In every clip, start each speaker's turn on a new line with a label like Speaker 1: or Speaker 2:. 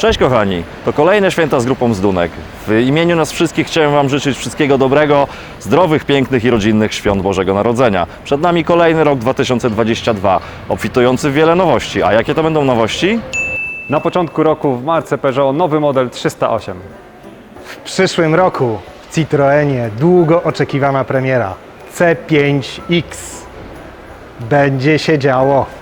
Speaker 1: Cześć kochani, to kolejne święta z grupą Zdunek. W imieniu nas wszystkich chciałem Wam życzyć wszystkiego dobrego, zdrowych, pięknych i rodzinnych świąt Bożego Narodzenia. Przed nami kolejny rok 2022, obfitujący w wiele nowości. A jakie to będą nowości?
Speaker 2: Na początku roku w marce Peugeot nowy model 308.
Speaker 3: W przyszłym roku w Citroenie długo oczekiwana premiera C5X. Będzie się działo.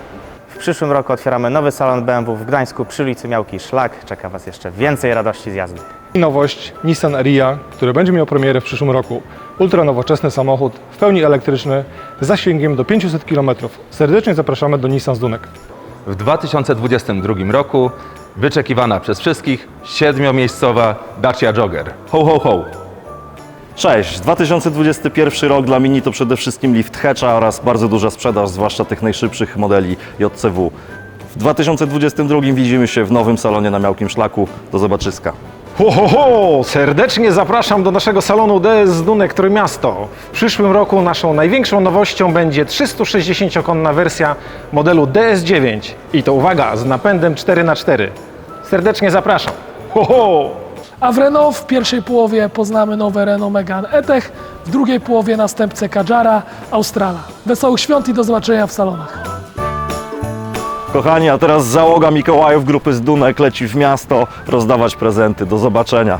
Speaker 4: W przyszłym roku otwieramy nowy salon BMW w Gdańsku przy ulicy Miałki Szlak. Czeka Was jeszcze więcej radości z jazdy.
Speaker 5: I nowość Nissan Ariya, który będzie miał premierę w przyszłym roku. Ultra nowoczesny samochód, w pełni elektryczny, z zasięgiem do 500 km. Serdecznie zapraszamy do Nissan Zdunek.
Speaker 6: W 2022 roku wyczekiwana przez wszystkich siedmiomiejscowa Dacia Jogger. Ho, ho, ho!
Speaker 1: Cześć, 2021 rok dla Mini to przede wszystkim lift hatcha oraz bardzo duża sprzedaż, zwłaszcza tych najszybszych modeli JCW. W 2022 widzimy się w nowym salonie na Miałkim Szlaku. Do zobaczyska.
Speaker 7: Ho, ho, ho! Serdecznie zapraszam do naszego salonu DS Dunek Trójmiasto. W przyszłym roku naszą największą nowością będzie 360-konna wersja modelu DS9. I to uwaga, z napędem 4x4. Serdecznie zapraszam. Ho, ho!
Speaker 8: A w Renault w pierwszej połowie poznamy nowe Renault Megane E-Tech, w drugiej połowie następcę Kadżara Australa. Wesołych świąt i do zobaczenia w salonach.
Speaker 1: Kochani, a teraz załoga Mikołajów grupy Zdunek leci w miasto rozdawać prezenty. Do zobaczenia.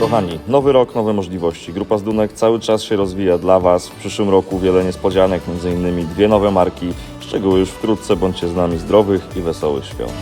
Speaker 1: Kochani, nowy rok, nowe możliwości. Grupa Zdunek cały czas się rozwija dla Was. W przyszłym roku wiele niespodzianek, m.in. dwie nowe marki. Szczegóły już wkrótce. Bądźcie z nami zdrowych i wesołych świąt.